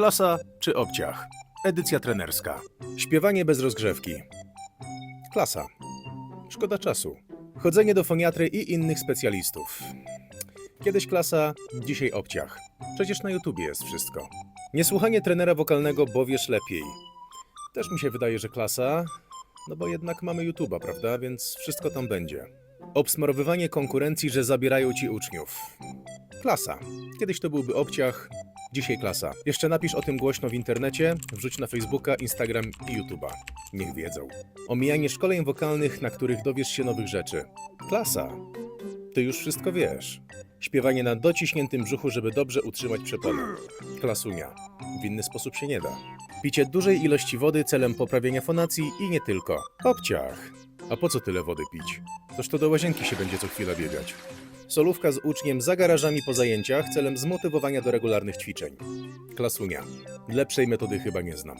Klasa czy obciach? Edycja trenerska. Śpiewanie bez rozgrzewki. Klasa. Szkoda czasu. Chodzenie do foniatry i innych specjalistów. Kiedyś klasa, dzisiaj obciach. Przecież na YouTubie jest wszystko. Niesłuchanie trenera wokalnego, bo wiesz lepiej. Też mi się wydaje, że klasa, no bo jednak mamy YouTuba, prawda? Więc wszystko tam będzie. Obsmarowywanie konkurencji, że zabierają ci uczniów. Klasa. Kiedyś to byłby obciach, dzisiaj klasa. Jeszcze napisz o tym głośno w internecie, wrzuć na Facebooka, Instagram i YouTuba. Niech wiedzą. Omijanie szkoleń wokalnych, na których dowiesz się nowych rzeczy. Klasa. Ty już wszystko wiesz. Śpiewanie na dociśniętym brzuchu, żeby dobrze utrzymać przeponę. Klasunia. W inny sposób się nie da. Picie dużej ilości wody celem poprawienia fonacji i nie tylko. Obciach. A po co tyle wody pić? Toż to do łazienki się będzie co chwila biegać. Solówka z uczniem za garażami po zajęciach celem zmotywowania do regularnych ćwiczeń. Klasunia. Lepszej metody chyba nie znam.